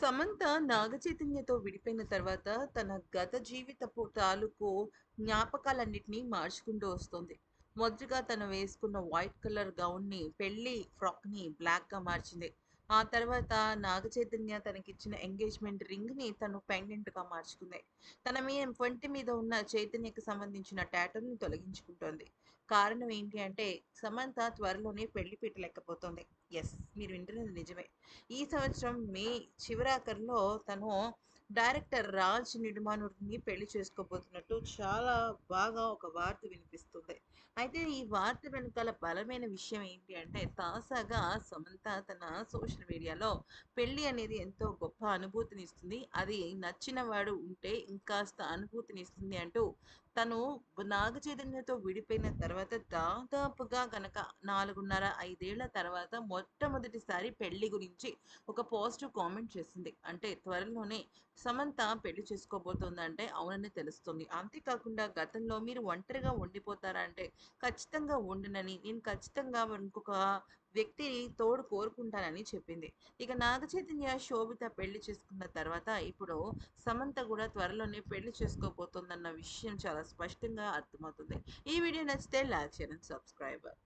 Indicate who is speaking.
Speaker 1: సమంత నాగచైతన్యతో విడిపోయిన తర్వాత తన గత జీవితపు తాలూకు జ్ఞాపకాలన్నింటినీ మార్చుకుంటూ వస్తుంది. మొదటిగా తను వేసుకున్న వైట్ కలర్ గౌన్ని పెళ్ళి ఫ్రాక్ని బ్లాక్గా మార్చింది. ఆ తర్వాత నాగచైతన్య తనకిచ్చిన ఎంగేజ్మెంట్ రింగ్ని తను పెండెంట్గా మార్చుకుంది. తన మీ వంటి మీద ఉన్న చైతన్యకు సంబంధించిన టాటూని తొలగించుకుంటోంది. కారణం ఏంటి అంటే సమంత త్వరలోనే పెళ్ళి పెట్టలేకపోతుంది ఎస్ మీరు వింటున్నది నిజమే. ఈ సంవత్సరం మే చివరాఖరులో తను డైరెక్టర్ రాజ్ నిర్మాణుడిని పెళ్ళి చేసుకోబోతున్నట్టు చాలా బాగా ఒక వార్త వినిపిస్తుంది. అయితే ఈ వార్త వెనకాల బలమైన విషయం ఏంటి అంటే తాజాగా సమంత తన సోషల్ మీడియాలో పెళ్ళి అనేది ఎంతో గొప్ప అనుభూతిని ఇస్తుంది అది నచ్చిన వాడు ఉంటే ఇంకాస్త అనుభూతిని ఇస్తుంది అంటూ తను నాగ చైతన్యతో విడిపోయిన తర్వాత దాదాపుగా గనక నాలుగున్నర ఐదేళ్ళ తర్వాత మొట్టమొదటిసారి పెళ్ళి గురించి ఒక పాజిటివ్ కామెంట్ చేసింది. అంటే త్వరలోనే సమంత పెళ్ళి చేసుకోబోతోందంటే అవునని తెలుస్తుంది. అంతేకాకుండా గతంలో మీరు ఒంటరిగా ఉండిపోతారా అంటే ఖచ్చితంగా ఉండనని నేను ఖచ్చితంగా ఇంకొక వ్యక్తిని తోడు కోరుకుంటానని చెప్పింది. ఇక నాగ చైతన్య శోభిత పెళ్ళి చేసుకున్న తర్వాత ఇప్పుడు సమంత కూడా త్వరలోనే పెళ్ళి చేసుకోబోతోందన్న విషయం చాలా స్పష్టంగా అర్థమవుతుంది. ఈ వీడియో నచ్చితే లైక్ చేయండి సబ్స్క్రైబర్